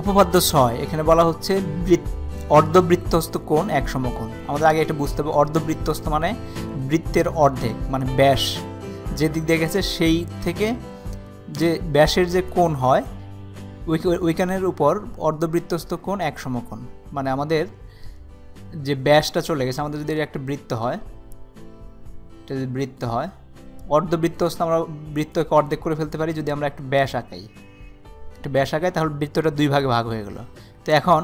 উপপাদ্য ছয়, এখানে বলা হচ্ছে অর্ধবৃত্তস্থ কোণ এক সমকোণ। আমাদের আগে এটা বুঝতে হবে, অর্ধবৃত্তস্থ মানে বৃত্তের অর্ধেক মানে ব্যাস। যে দিক দিয়ে গেছে, সেই থেকে যে ব্যাসের যে কোণ হয় ওইখানের উপর অর্ধবৃত্তস্থ কোণ এক সমকোণ। মানে আমাদের যে ব্যাসটা চলে গেছে, আমাদের যদি একটা বৃত্ত হয়, এটা যদি বৃত্ত হয়, অর্ধবৃত্তস্থ আমরা বৃত্তকে অর্ধেক করে ফেলতে পারি যদি আমরা একটা ব্যাস আঁকাই। একটা ব্যাস আঁকাই তাহলে বৃত্তটা দুই ভাগে ভাগ হয়ে গেল। তো এখন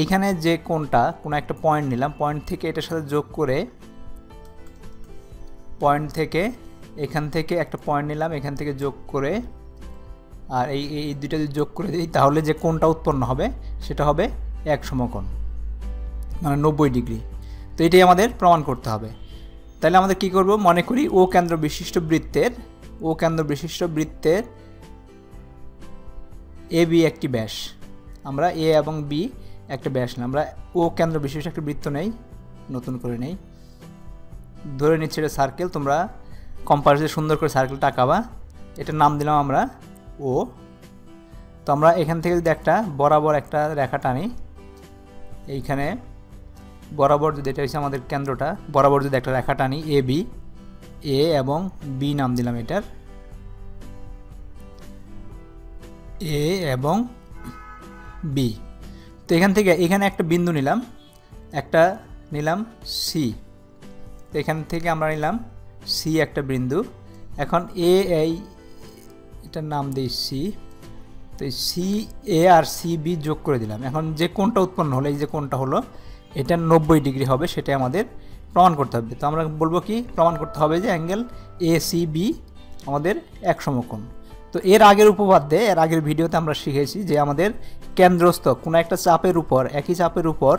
এইখানে যে কোনটা কোনো একটা পয়েন্ট নিলাম পয়েন্ট থেকে এটার সাথে যোগ করে পয়েন্ট থেকে এখান থেকে একটা পয়েন্ট নিলাম, এখান থেকে যোগ করে, আর এই এই দুইটা যদি যোগ করে দিই, তাহলে যে কোনটা উৎপন্ন হবে, সেটা হবে এক সমকোণ মানে নব্বই ডিগ্রি। তো এটাই আমাদের প্রমাণ করতে হবে। তাহলে আমাদের কি করব? মনে করি ও কেন্দ্র বিশিষ্ট বৃত্তের, ও কেন্দ্র বিশিষ্ট বৃত্তের এ বি একটি ব্যাস। আমরা এ এবং বি একটা ব্যাস নিলাম আমরা ও কেন্দ্র বিশিষ্ট একটা বৃত্ত নেই, নতুন করে নেই। ধরে নিচ্ছে এটা সার্কেল তোমরা কম্পাসে সুন্দর করে সার্কেলটা আঁকাবা। এটার নাম দিলাম আমরা ও তো আমরা এখান থেকে যদি একটা বরাবর একটা রেখা টানি, এইখানে বরাবর যদি এটা হচ্ছে আমাদের কেন্দ্রটা, বরাবর যদি একটা রেখা টানি এ বি এ এবং বি নাম দিলাম এটার। এ এবং বি তো এখান থেকে এখানে একটা বিন্দু নিলাম, একটা নিলাম সি তো এখান থেকে আমরা নিলাম সি একটা বিন্দু। এখন এ এই এটার নাম দিই সি তো সি এ আর সি বি যোগ করে দিলাম। এখন যে কোনটা উৎপন্ন হলো, এই যে কোনটা হলো, এটা নব্বই ডিগ্রি হবে, সেটাই আমাদের প্রমাণ করতে হবে। তো আমরা বলব কি, প্রমাণ করতে হবে যে অ্যাঙ্গেল এ সি বি আমাদের এক সমকোণ। তো এর আগের উপপাদ্যে, এর আগের ভিডিওতে আমরা শিখেছি যে আমাদের কেন্দ্রস্থ কোনো একটা চাপের উপর, একই চাপের উপর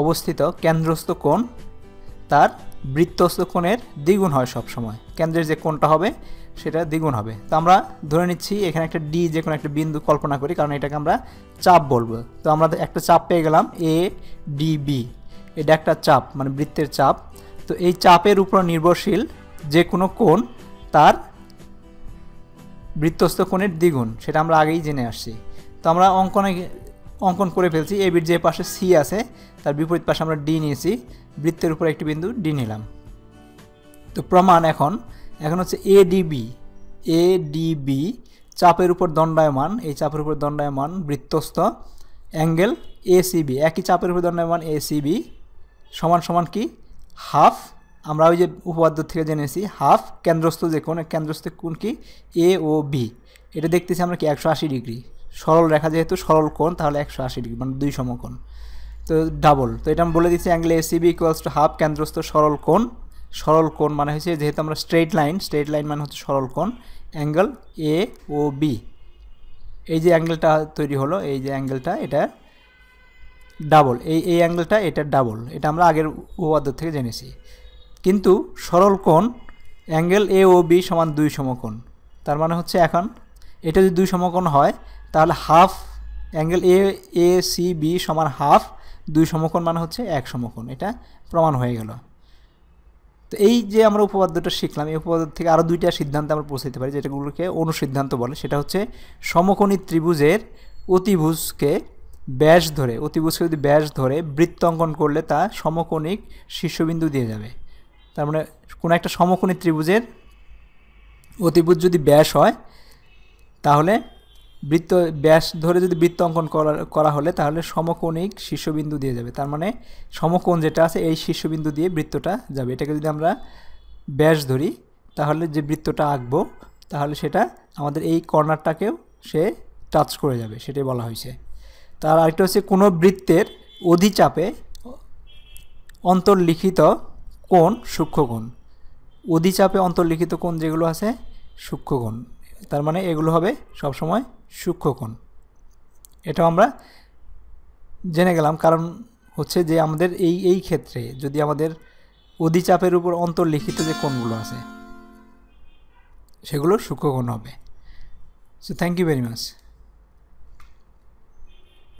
অবস্থিত কেন্দ্রস্থ কোণ তার বৃত্তস্থ কোণের দ্বিগুণ হয় সব সময় কেন্দ্রের যে কোণটা হবে, সেটা দ্বিগুণ হবে। তো আমরা ধরে নিচ্ছি এখানে একটা ডি যে কোনো একটা বিন্দু কল্পনা করি, কারণ এটাকে আমরা চাপ বলব। তো আমরা একটা চাপ পেয়ে গেলাম এ ডি বি এটা একটা চাপ মানে বৃত্তের চাপ। তো এই চাপের উপর নির্ভরশীল যে কোনো কোণ তার বৃত্তস্থ কোণের দ্বিগুণ, সেটা আমরা আগেই জেনে আসছি। তো আমরা অঙ্কনে অঙ্কন করে ফেলছি, এ বির যে পাশে সি আছে, তার বিপরীত পাশে আমরা ডি নিয়েছি, বৃত্তের উপর একটি বিন্দু ডি নিলাম। তো প্রমাণ এখন এখন হচ্ছে এ ডিবি এ ডিবি চাপের উপর দণ্ডায়মান, এই চাপের উপর দণ্ডায়মান বৃত্তস্থ অ্যাঙ্গেল এ সিবি একই চাপের উপর দণ্ডায়মান এ সিবি সমান সমান কি? হাফ আমরা ওই যে উপপাদ্য থেকে জেনেছি হাফ কেন্দ্রস্থ যে কোন কেন্দ্রস্থ কোন কি? এ ও বি এটা দেখতেছি আমরা কি একশো আশি ডিগ্রি। সরল রেখা যেহেতু সরল কোণ, তাহলে একশো আশি ডিগ্রি মানে দুই সমকোণ। তো ডাবল তো এটা আমি বলে দিচ্ছি angle A C B equals to half কেন্দ্রস্থ সরল কোণ। সরল কোণ মানে হচ্ছে যেহেতু আমরা স্ট্রেট লাইন স্ট্রেট লাইন মানে হচ্ছে সরল কোণ। অ্যাঙ্গেল এ ও বি এই যে অ্যাঙ্গেলটা তৈরি হলো, এই যে অ্যাঙ্গেলটা এটা ডাবল এই এই অ্যাঙ্গেলটা এটা ডাবল এটা আমরা আগের উপপাদ্য থেকে জেনেছি। কিন্তু সরল কোণ অ্যাঙ্গেল এ ও বি সমান দুই সমকোণ। তার মানে হচ্ছে এখন এটা যদি দুই সমকোণ হয়, তাহলে half angle A A C B সমান হাফ, দুই সমকোণ মানে হচ্ছে এক সমকোণ। এটা প্রমাণ হয়ে গেল। তো এই যে আমরা উপপাদ্যটা শিখলাম, এই উপপাদ্য থেকে আরও দুইটা সিদ্ধান্ত আমরা পৌঁছাতে পারি, যেটাগুলোকে অনুসিদ্ধান্ত বলে। সেটা হচ্ছে সমকোণী ত্রিভুজের অতিভুজকে ব্যাস ধরে, অতিভুজকে যদি ব্যাস ধরে বৃত্ত অঙ্কন করলে তা সমকোণিক শীর্ষবিন্দু দিয়ে যাবে। তার মানে কোনো একটা সমকোণী ত্রিভুজের অতিভুজ যদি ব্যাস হয়, তাহলে বৃত্ত, ব্যাস ধরে যদি বৃত্ত অঙ্কন করা হলে তাহলে সমকোণিক শীর্ষবিন্দু দিয়ে যাবে। তার মানে সমকোণ যেটা আছে, এই শীর্ষবিন্দু দিয়ে বৃত্তটা যাবে। এটাকে যদি আমরা ব্যাস ধরি, তাহলে যে বৃত্তটা আঁকবো, তাহলে সেটা আমাদের এই কর্নারটাকেও সে টাচ করে যাবে, সেটাই বলা হয়েছে। তার আরেকটা হচ্ছে কোনো বৃত্তের অধিচাপে অন্তর্লিখিত কোণ সূক্ষ্মকোণ। অধিচাপে অন্তর্লিখিত কোণ যেগুলো আছে, সূক্ষ্মকোণ। তার মানে এগুলো হবে সবসময় সূক্ষ্মকোণ। এটাও আমরা জেনে গেলাম, কারণ হচ্ছে যে আমাদের এই এই ক্ষেত্রে যদি আমাদের অধিচাপের উপর অন্তর্লিখিত যে কোণগুলো আছে, সেগুলো সূক্ষ্মকোণ হবে। So thank you very much